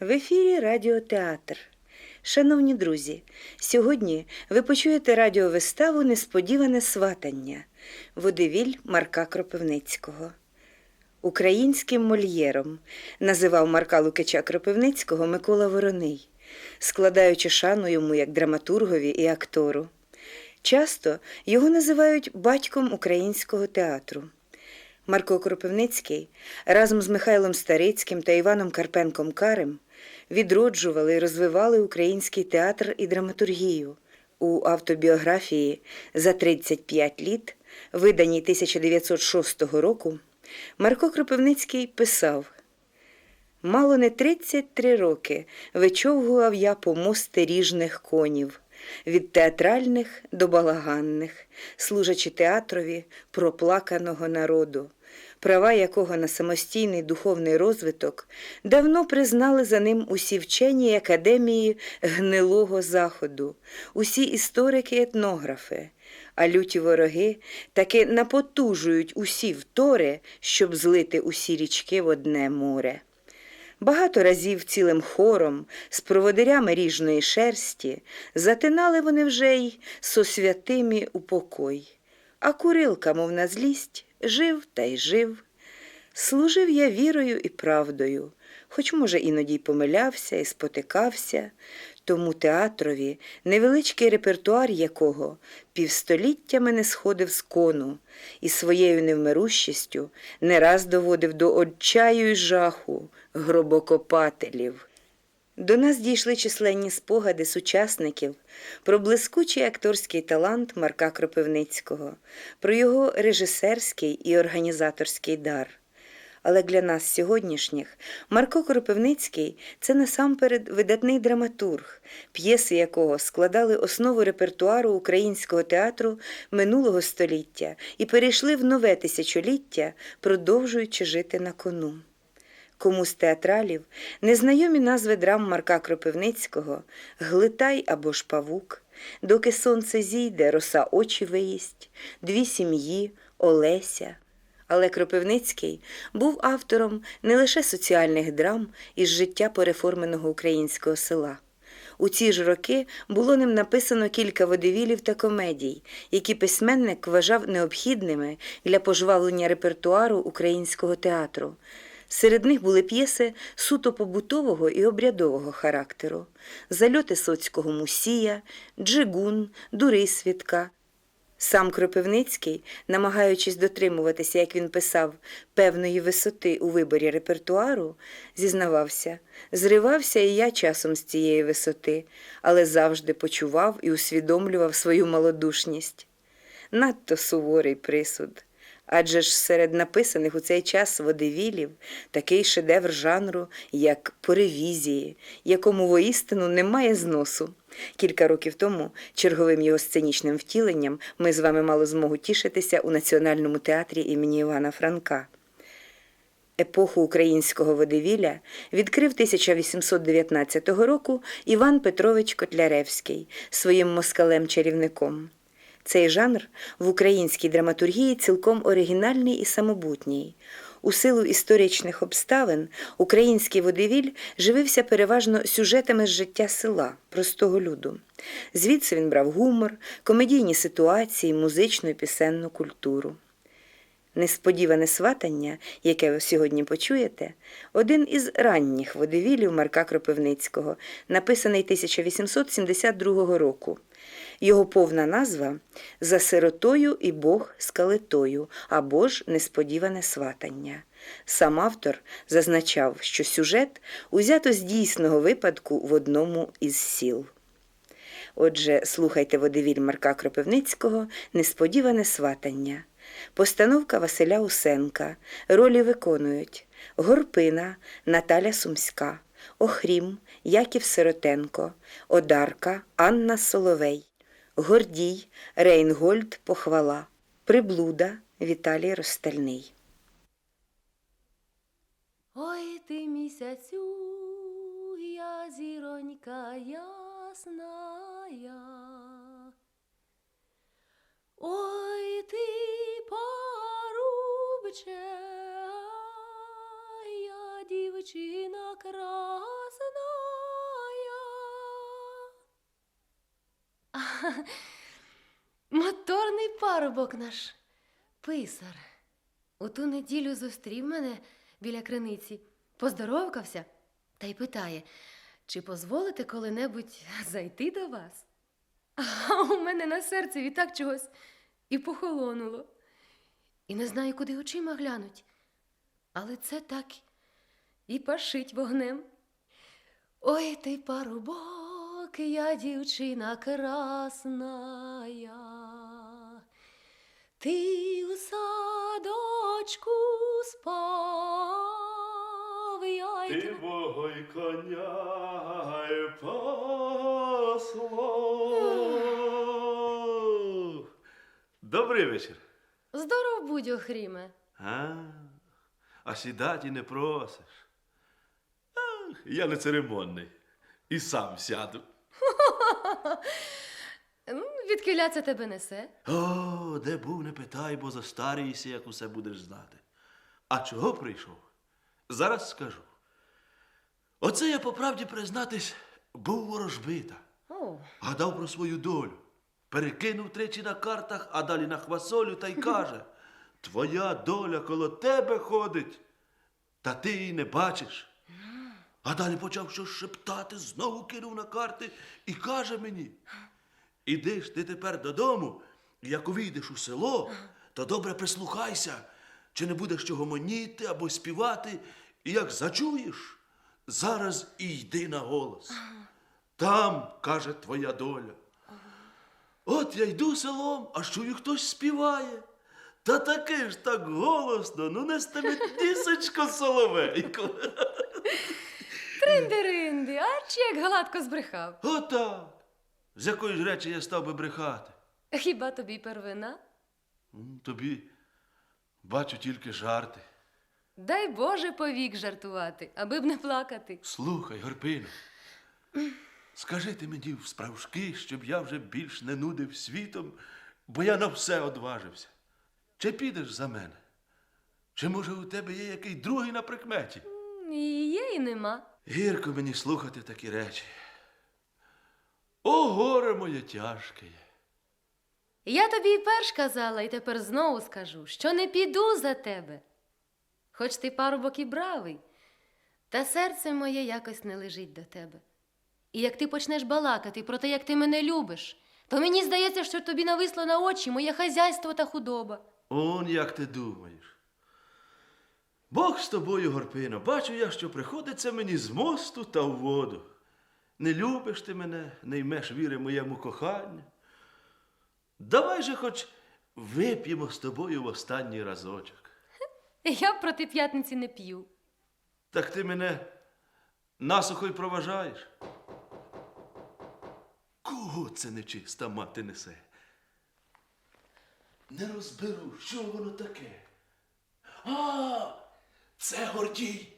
В ефірі Радіотеатр. Шановні друзі, сьогодні ви почуєте радіовиставу Несподіване сватання Водевіль Марка Кропивницького. Українським мольєром називав Марка Лукича Кропивницького Микола Вороний, складаючи шану йому як драматургові і актору. Часто його називають батьком українського театру. Марко Кропивницький разом з Михайлом Старицьким та Іваном Карпенком Карем відроджували і розвивали український театр і драматургію. У автобіографії за 35 літ, виданій 1906 року, Марко Кропивницький писав Мало не 33 роки вичовгував я помости ріжних конів, від театральних до балаганних, служачи театрові проплаканого народу, права якого на самостійний духовний розвиток давно признали за ним усі вчені академії гнилого заходу, усі історики етнографи. А люті вороги таки напотужують усі втори, щоб злити усі річки в одне море. Багато разів цілим хором, з проводирями ріжної шерсті, затинали вони вже й сосвятимі у покой. А курилка, мов на злість, жив та й жив. Служив я вірою і правдою, хоч, може, іноді й помилявся і спотикався, тому театрові, невеличкий репертуар якого півстоліттями не сходив з кону і своєю невмирущістю не раз доводив до отчаю й жаху гробокопателів. До нас дійшли численні спогади сучасників про блискучий акторський талант Марка Кропивницького, про його режисерський і організаторський дар. Але для нас сьогоднішніх Марко Кропивницький це насамперед видатний драматург, п'єси якого складали основу репертуару українського театру минулого століття і перейшли в нове тисячоліття, продовжуючи жити на кону. Кому з театралів незнайомі назви драм Марка Кропивницького Глитай або ж павук, доки сонце зійде, роса очі виїсть, дві сім'ї, Олеся. Але Кропивницький був автором не лише соціальних драм із життя переформеного українського села. У ці ж роки було ним написано кілька водевілів та комедій, які письменник вважав необхідними для пожвавлення репертуару українського театру. Серед них були п'єси суто побутового і обрядового характеру, зальоти соцького мусія, джигун, дурисвідка. Сам Кропивницький, намагаючись дотримуватися, як він писав, певної висоти у виборі репертуару, зізнавався, зривався і я часом з цієї висоти, але завжди почував і усвідомлював свою малодушність. Надто суворий присуд. Адже ж серед написаних у цей час водевілів такий шедевр жанру, як поревізії, якому воістину немає зносу. Кілька років тому черговим його сценічним втіленням ми з вами мали змогу тішитися у Національному театрі імені Івана Франка. Епоху українського водевілля відкрив 1819 року Іван Петрович Котляревський своїм москалем-чарівником. Цей жанр в українській драматургії цілком оригінальний і самобутній. У силу історичних обставин український водевіль живився переважно сюжетами з життя села, простого люду. Звідси він брав гумор, комедійні ситуації, музичну і пісенну культуру. Несподіване сватання, яке ви сьогодні почуєте, один із ранніх водевілів Марка Кропивницького, написаний 1872 року. Його повна назва За сиротою і Бог з або ж Несподіване сватання. Сам автор зазначав, що сюжет узято з дійсного випадку в одному із сіл. Отже, слухайте водевіль Марка Кропивницького Несподіване сватання. Постановка Василя Усенка. Ролі виконують Горпина Наталя Сумська, Охрім Яків Сиротенко, Одарка Анна Соловей, Гордій Рейнгольд Похвала, Приблуда Віталій Ростальний. Ой ти місяцю, я зіронька ясная. Ой ти парубче, я дівчина красна. Моторний парубок наш писар. У ту неділю зустрів мене біля криниці, поздоровкався та й питає, чи дозволите коли-небудь зайти до вас? А у мене на серці відтак чогось і похолонуло. І не знаю, куди очима глянуть. Але це так і пашить вогнем. Ой, ти парубок, я дівчина красна. Ти у садочку спав, я й Ти бого й коня й. Добрий вечір. Здоров будь, Охріме. А, а сідати не просиш. Ах, я не церемонний. І сам сяду. М, Відкиля це тебе несе? О, де був, не питай, бо застарієшся, як усе будеш знати. А чого прийшов? Зараз скажу. Оце я по правді признатись, був ворожбита. О, Гадав про свою долю. Перекинув тричі на картах, а далі на хвасолю та й каже: Твоя доля коло тебе ходить, та ти її не бачиш. А далі почав щось шептати, знову кинув на карти і каже мені: Іди ж ти тепер додому, як увійдеш у село, то добре прислухайся, чи не будеш чого моніти або співати, і як зачуєш, зараз і йди на голос. Там, каже, твоя доля. От я йду селом, а чую, хтось співає. Та таки ж так голосно, ну не стемітнісечко соловейко. Тринди-ринди, а чи як гладко збрехав? Отак. З якої ж речі я став би брехати? Хіба тобі первина? Тобі бачу тільки жарти. Дай Боже повік жартувати, аби б не плакати. Слухай, Горпино, скажи ти мені в справжки, щоб я вже більш не нудив світом, бо я на все одважився. Чи підеш за мене? Чи може у тебе є який другий на прикметі? І є, і нема. Гірко мені слухати такі речі. О, горе моє тяжке. Я тобі і перш казала, і тепер знову скажу, що не піду за тебе. Хоч ти парубок і бравий, та серце моє якось не лежить до тебе. І як ти почнеш балакати про те, як ти мене любиш, то мені здається, що тобі нависло на очі моє хазяйство та худоба. Он як ти думаєш. Бог з тобою, Горпино, бачу я, що приходиться мені з мосту та в воду. Не любиш ти мене, не ймеш віри моєму коханню. Давай же хоч вип'ємо з тобою в останній разочок. Я проти п'ятниці не п'ю. Так ти мене насухо й проважаєш. Кого це нечиста мати несе? Не розберу, що воно таке. А, це Гордій.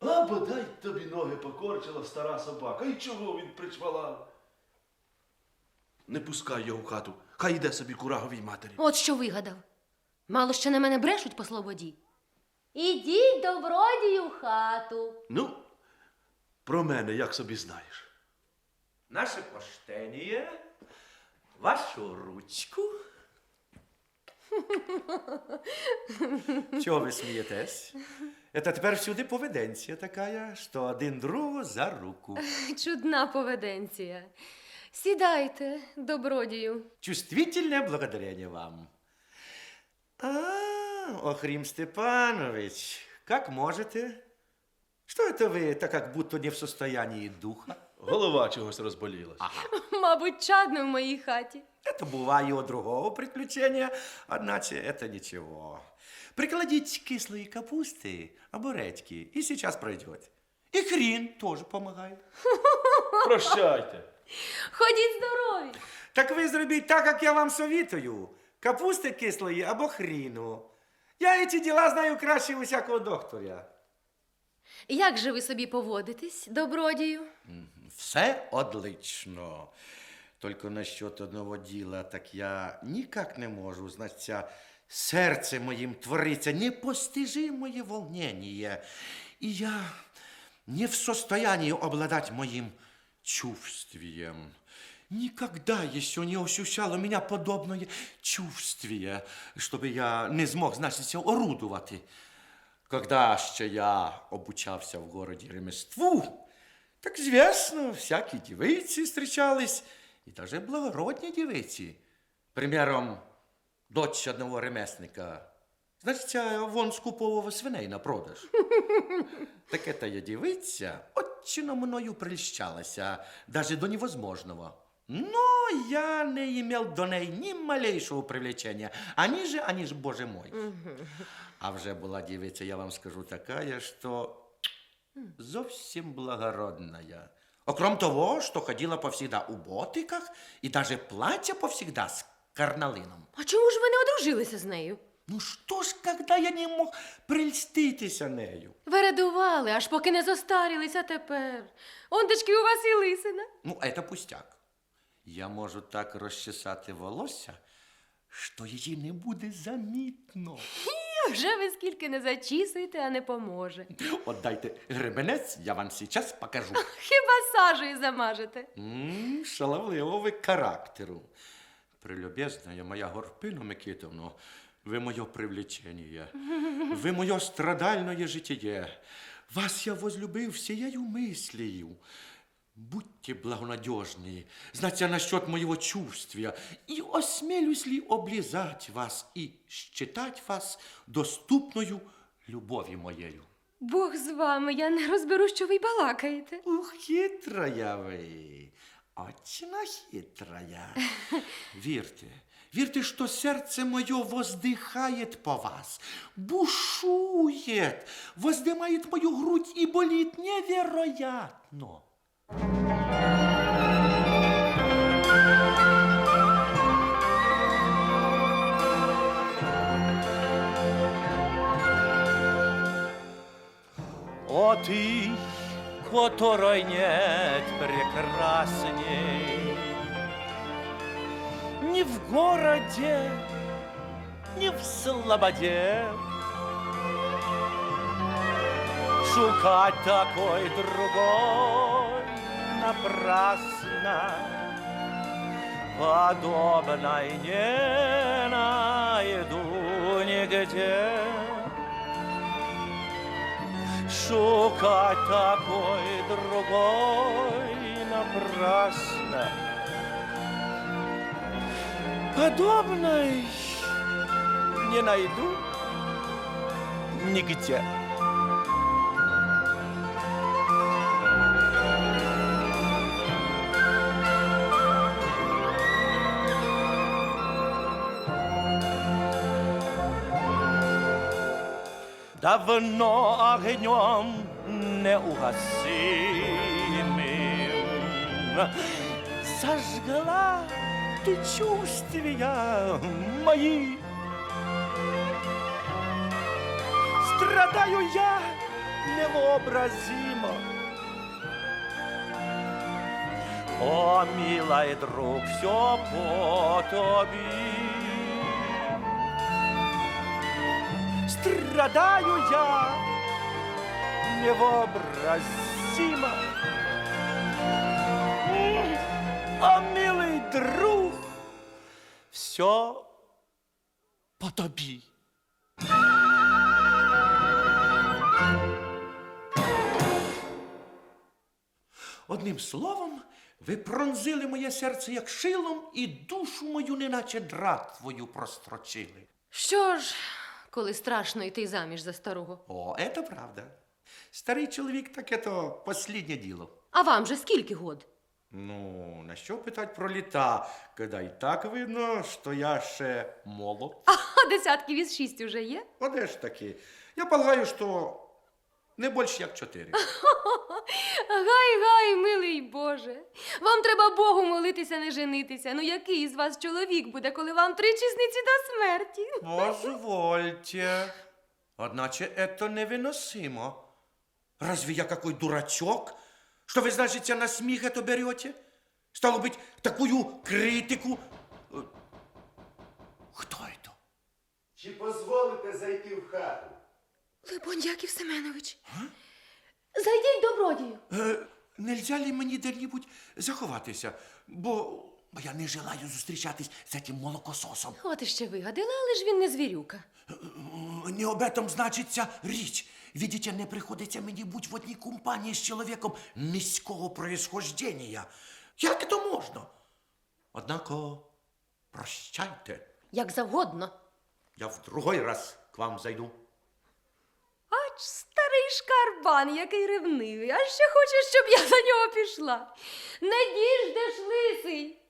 А бодай тобі ноги покорчила стара собака. І чого він причвалав? Не пускай його в хату, хай йде собі кураговій матері. От що вигадав. Мало ще на мене брешуть по слободі. Ідіть, добродію, в хату. Ну, про мене як собі знаєш. Наше поштеніє, вашу ручку. Чого ви смієтесь? Це тепер всюди поведенція така, що один другого за руку. Чудна поведенція. Сідайте, добродію. Чувствительне благодарение вам. А, Охрим Степанович, как можете? Что это вы так как будто не в состоянии духа? Голова чогось розболілась. Мабуть, чадно в моїй хаті. Это бывает у другого приключения, одначе это ничего. Прикладите кислые капусты, обуредки, и сейчас пройдет. И хрен тоже помогает. Прощайте. Ходіть здорові. Так ви зробіть так, як я вам советую. Капусти кислої або хріну. Я ці діла знаю краще усякого доктора. Як же ви собі поводитесь, добродію? Все отлично. Только насчет одного діла, так я ніяк не можу, значиться, серце моїм твориться непостижимое волнение, и я не в состоянии обладать моим чувствием. Никогда еще не ощущал у меня подобное чувствие, чтобы я не змог, значить, орудувати. Когда ще я обучався в городі реместву, так звісно, всякі дівиці зустрічались, і даже благородні дівиці. Примером, дочь одного ремесника, значить, вон скуповував свиней на продаж. Так эта я дівиця очень мною прельщалася, даже до невозможного. Но я не имел до неї ні малейшого привлечення, ані же, ані ж, боже мой. А вже була дівиця, я вам скажу, така, що зовсім благородная. Окром того, що ходила повсегда у ботиках і даже плаття повсегда з карналином. А чому ж ви не одружилися з нею? Ну що ж, когда я не мог прельститися нею? Вередували, аж поки не зостарілися тепер. Ондечки у вас і лисина. Ну, это пустяк. Я можу так розчесати волосся, що її не буде замітно. І вже ви скільки не зачісуєте, а не поможе. От дайте гребенець, я вам зараз покажу. Хіба сажею замажете? М, Шаловливого ви характеру. Прелюбезная моя Горпина Микитовна, ви моє привлечення, ви моє страдальное житие. Вас я возлюбив всею мислею. Будьте благонадежні, знаться насчет моего чувствия, и осмелюсь ли облизать вас и считать вас доступною любові моєю. Бог з вами, я не розберу, що ви й балакаєте. Ух, хитрая ви, очень хитрая. Вірте, вірте, що серце моє воздыхает по вас, бушует, воздымает мою грудь и болит невероятно. О ты, которой нет прекрасней. Ни в городе, ни в слободе. Шукать такой другой напрасно. Подобной не найду нигде. Шукать такой другой напрасно. Подобной не найду нигде. давно огнем неугасимым Сожгла ты чувствия мои Страдаю я невообразимо О, милый друг, все по тобі Страдаю я невообразимо. А милый друг, все по тобі. Одним словом, ви пронзили моє серце як шилом і душу мою, неначе драт твою прострочили. Що ж, коли страшно йти заміж за старого? О, это правда. Старий чоловік таке то посліднє діло. А вам же скільки год? Ну, на що питать про літа, коли і так видно, що я ще молод. А десятків із шість уже є? Оде де ж таки? Я полагаю, що не більше як чотири. Гай, гай, милий Боже. Вам треба Богу молитися, не женитися. Ну який із вас чоловік буде, коли вам три чесниці до смерті? Позвольте. Одначе это невыносимо. Разве я какой дурачок, что вы, значит, на смех это берете? Стало быть, такую критику... Э, Кто это? Чи дозволите зайти в хату? Либонь Яків Семенович. Зайдіть, добродію. Э, нельзя ли мені де-небудь заховатися? Бо, бо я не желаю зустрічатись з цим молокососом. От іще вигадала, але ж він не звірюка. Не об этом значиться річ. Видите, не приходиться мені бути в одній компанії з чоловіком міського происхождения. Як то можна? Однако, прощайте, Як завгодно. я в другой раз к вам зайду. Ач, старий шкарбан, який ревнивий. А ще хоче, щоб я за нього пішла. Не діждеш, лисий.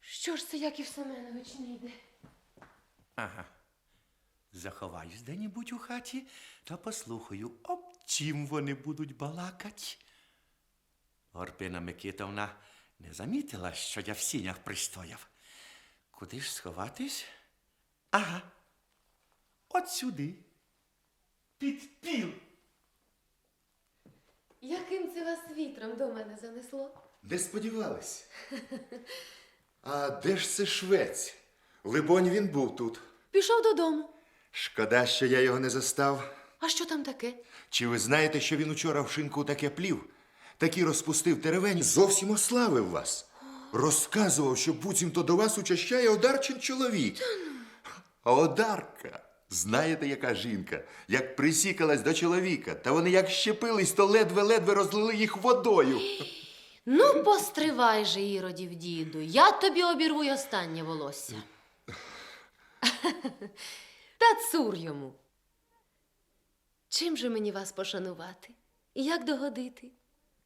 Що ж це Яків Семенович не йде? Ага. Заховаюсь де-небудь у хаті та послухаю, об чим вони будуть балакать. Горпина Микитовна не замітила, що я в сінях пристояв. Куди ж сховатись? Ага. От сюди. Під піл. Яким це вас вітром до мене занесло? Не сподівались. А де ж це швець? Либонь, він був тут. Пішов додому. Шкода, що я його не застав. А що там таке? Чи ви знаєте, що він учора в шинку таке плів? Такий розпустив теревень, зовсім ославив вас. Розказував, що буцімто до вас учащає одарчин чоловік. А одарка, знаєте, яка жінка, як присікалась до чоловіка, та вони як щепились, то ледве-ледве розлили їх водою. Ну, постривай же, Іродів діду, я тобі обірву й останнє волосся. Та цур йому. Чим же мені вас пошанувати? І як догодити?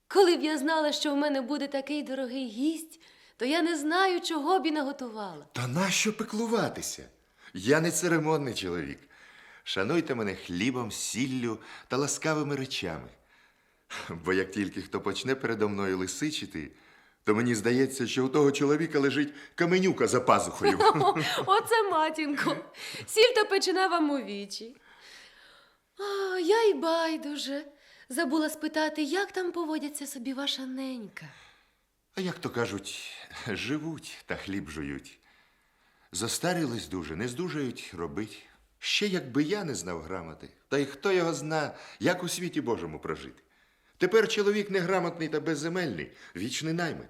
Коли б я знала, що в мене буде такий дорогий гість, то я не знаю, чого б і наготувала. Та нащо пеклуватися? Я не церемонний чоловік. Шануйте мене хлібом, сіллю та ласкавими речами. Бо як тільки хто почне передо мною лисичити, то мені здається, що у того чоловіка лежить каменюка за пазухою. О, оце матінко. Сіль та печена вам у вічі. А, я й байдуже. Забула спитати, як там поводяться собі ваша ненька. А як то кажуть, живуть та хліб жують. Зостарілись дуже, не здужають робить. Ще якби я не знав грамоти, та й хто його зна, як у світі Божому прожити. Тепер чоловік неграмотний та безземельний, вічний наймит.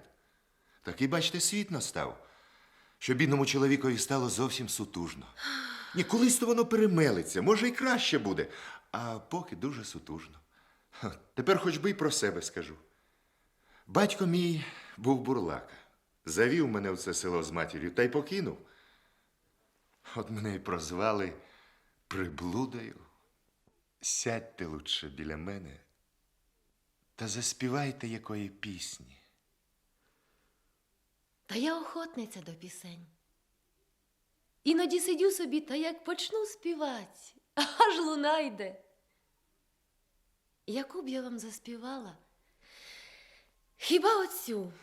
Такий, бачите, світ настав, що бідному чоловікові стало зовсім сутужно. Ні, колись то воно перемелиться, може, і краще буде, а поки дуже сутужно. Тепер хоч би й про себе скажу. Батько мій був бурлака. Завів мене в це село з матір'ю та й покинув. От мене й прозвали приблудою. Сядьте лучше біля мене та заспівайте якої пісні. Та я охотниця до пісень. Іноді сидю собі та як почну співати, аж луна йде. Яку б я вам заспівала? Хіба оцю?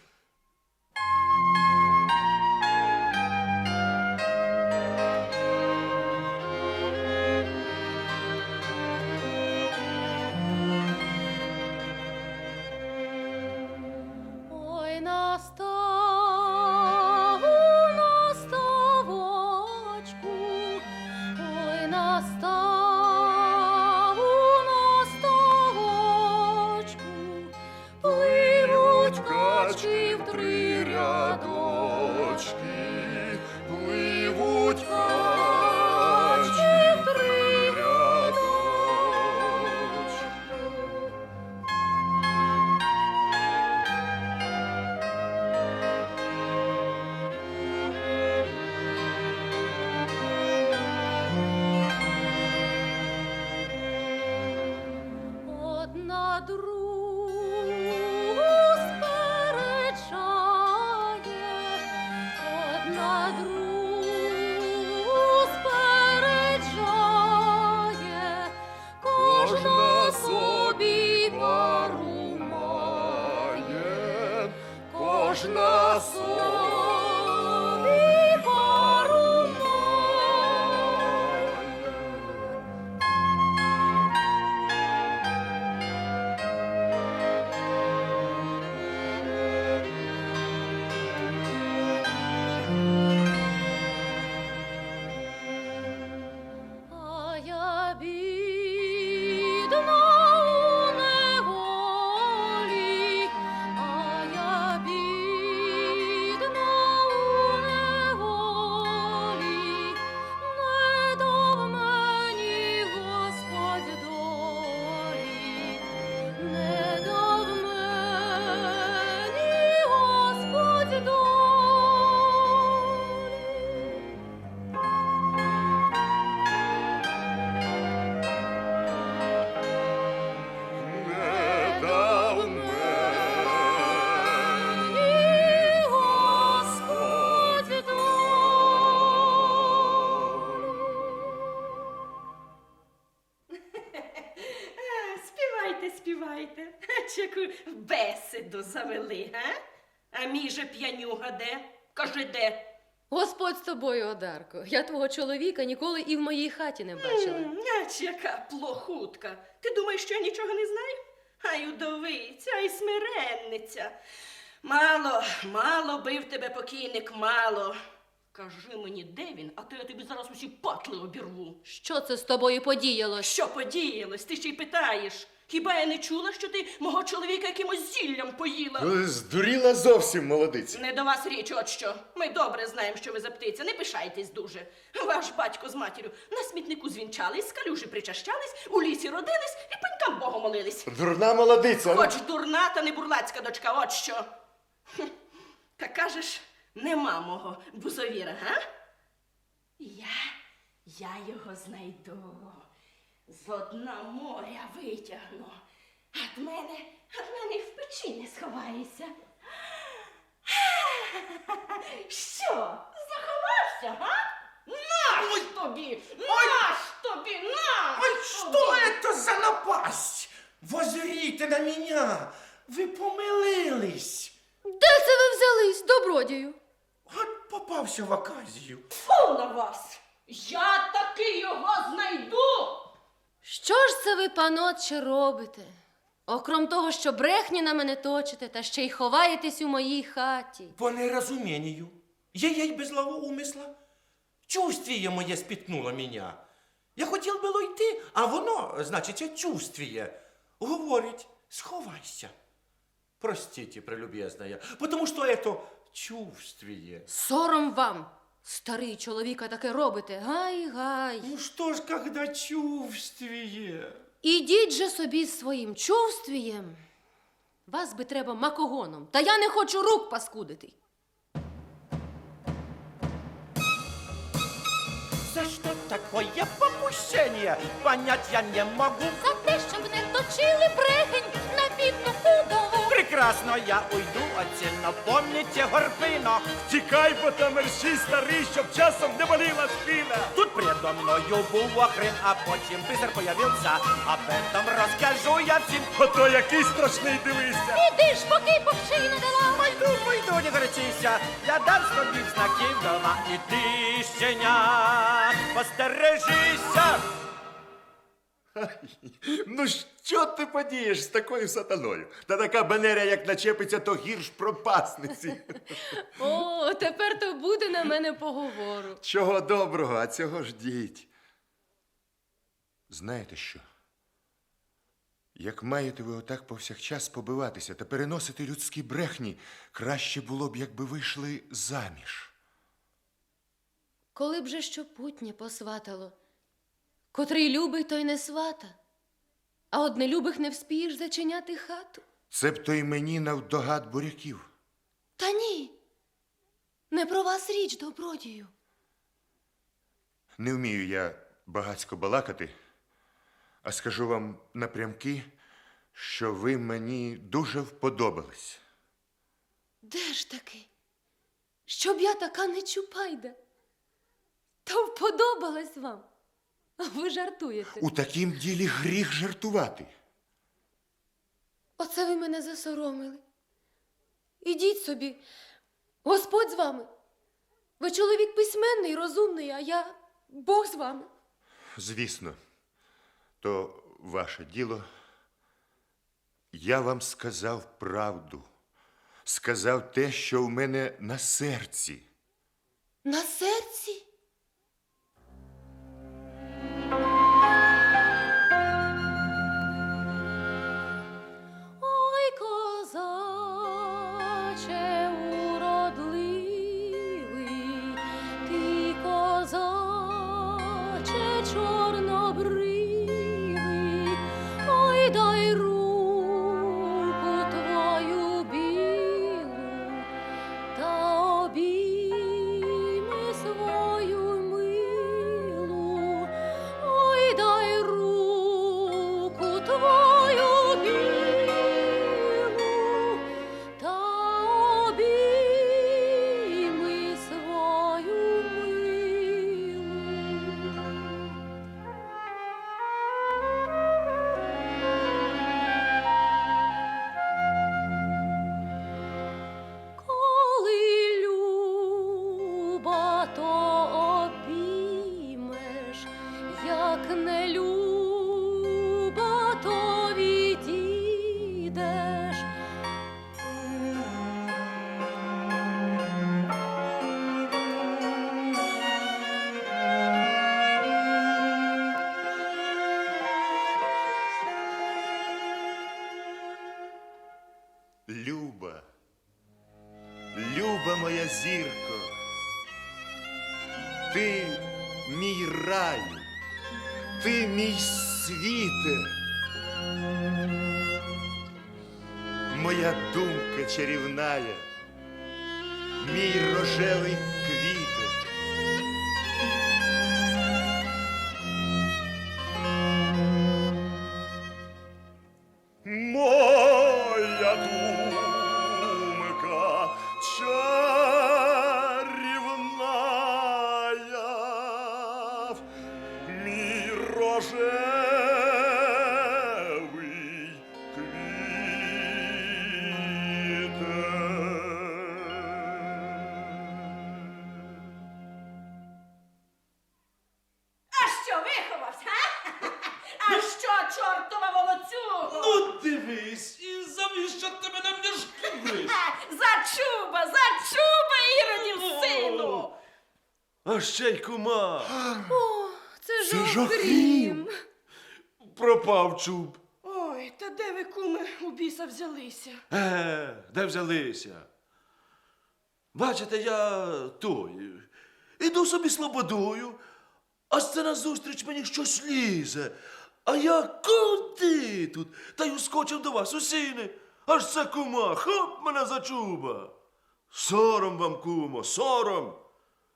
Кожна собі завели, га? А мій же п'янюга де? Кажи де? Господь з тобою, Одарко. Я твого чоловіка ніколи і в моїй хаті не бачила. М, Ач, яка плохутка. Ти думаєш, що я нічого не знаю? Ай, удовиця, ай смиренниця. Мало, мало бив тебе покійник, мало. Кажи мені, де він, а то я тобі зараз усі патли обірву. Що це з тобою подіялось? Що подіялось? Ти ще й питаєш. Хіба я не чула, що ти мого чоловіка якимось зіллям поїла? Здуріла зовсім молодиця. Не до вас річ, от що. Ми добре знаємо, що ви за птиця. Не пишайтесь дуже. Ваш батько з матір'ю на смітнику звінчались, з калюжі причащались, у лісі родились і пенькам Богу молились. Дурна молодиця. ну. Хоч дурна та не бурлацька дочка, от що. Хм, Та кажеш, нема мого бузовіра, га? Я, я його знайду. З одна моря витягну. Від мене, від мене й в печі не сховаєшся. Що, заховався, га? Наш тобі! Наш тобі! Наш! Ой, тобі! что это за напасть? Возрите на меня! Ви помилились! Де це ви взялись, добродію? От попався в оказію. Фу на вас! Я таки його знайду! Що ж це ви, панотче, робите? Окрім того, що брехні на мене точите, та ще й ховаєтесь у моїй хаті. По неразумению. Я ей без злого умисла. Чувствіє моє спітнуло мене. Я хотів було йти, а воно, значить, чувствіє. Говорить, сховайся. Простите, прелюбезная, потому что это чувствие. Сором вам, старий чоловіка, таке робите. Гай-гай. Ну что ж, когда чувствие? Ідіть же собі з своїм чувствієм. Вас би треба макогоном, та я не хочу рук паскудити. За что такое попущение? Понять я не могу. За те, щоб не точили брехень на бідну худову. Прекрасно я уйду отдельно, помните горбино. Тікай, бо там мерщій старий, щоб часом не боліла спина. Тут предо мною був охрен, а потім писар появився. Об этом розкажу я всім. Ото який страшний дивися. Іди ж, поки повши не дала. Пойду, пойду, не горячися, я дам собі знаків дома. І ти, щеня, постережися. Ну що ти подієш з такою сатаною? Та така бенеря, як начепиться, то гірш пропасниці. О, тепер то буде на мене поговору. Чого доброго, а цього ж діть. Знаєте що? Як маєте ви отак повсякчас побиватися та переносити людські брехні, краще було б, якби вийшли заміж. Коли б же що путнє посватало, котрий любить, той не свата, а од нелюбих не вспієш зачиняти хату. Це б то й мені навдогад буряків. Та ні. Не про вас річ, добродію. Не вмію я багацько балакати, а скажу вам напрямки, що ви мені дуже вподобались. Де ж таки? Щоб я така не чупайда. Та вподобалась вам. Ви жартуєте. У такім ділі гріх жартувати. Оце ви мене засоромили. Ідіть собі, Господь з вами. Ви чоловік письменний, розумний, а я Бог з вами. Звісно, то ваше діло. Я вам сказав правду, сказав те, що в мене на серці. На серці? abrir. Чарівная, мій рожевий А ще й кума. Це Це ж жахів. окрім. Пропав чуб. Ой, та де ви, куми, у біса взялися? Е, де взялися? Бачите, я той. Іду собі слободою, а з це назустріч мені щось лізе. А я куди тут? Та й ускочив до вас у сіни. Аж це кума, хоп мене за чуба. Сором вам, кумо, сором.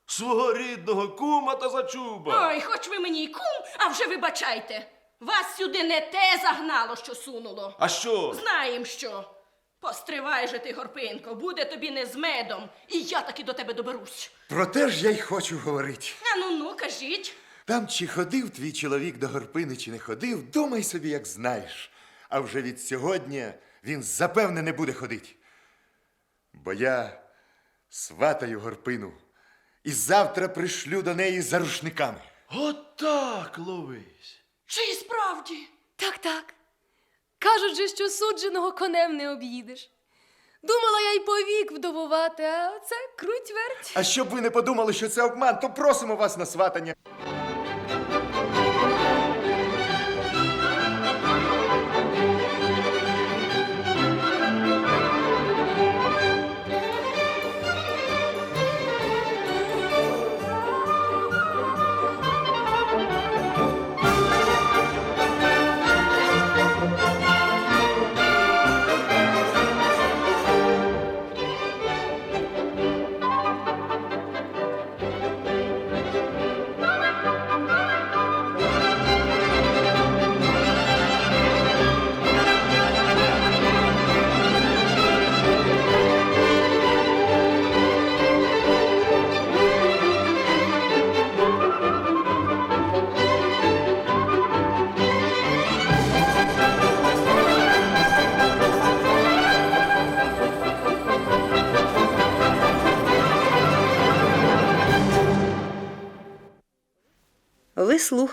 Свого рідного кума та за чуба. Ой, хоч ви мені й кум, а вже вибачайте. Вас сюди не те загнало, що сунуло. А що? Знаєм що. Постривай же ти, Горпинко, буде тобі не з медом, і я таки до тебе доберусь. Про те ж я й хочу говорити. А ну ну, кажіть. Там чи ходив твій чоловік до Горпини, чи не ходив, думай собі, як знаєш. А вже від сьогодні він запевне не буде ходити. Бо я сватаю Горпину і завтра пришлю до неї за рушниками. Отак ловись. Чи й справді? Так, так. Кажуть же, що судженого конем не об'їдеш. Думала я й повік вдовувати, а це круть верть. А щоб ви не подумали, що це обман, то просимо вас на сватання.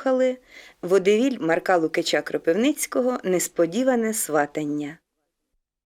Слухали водевіль Марка Лукича Кропивницького Несподіване сватання.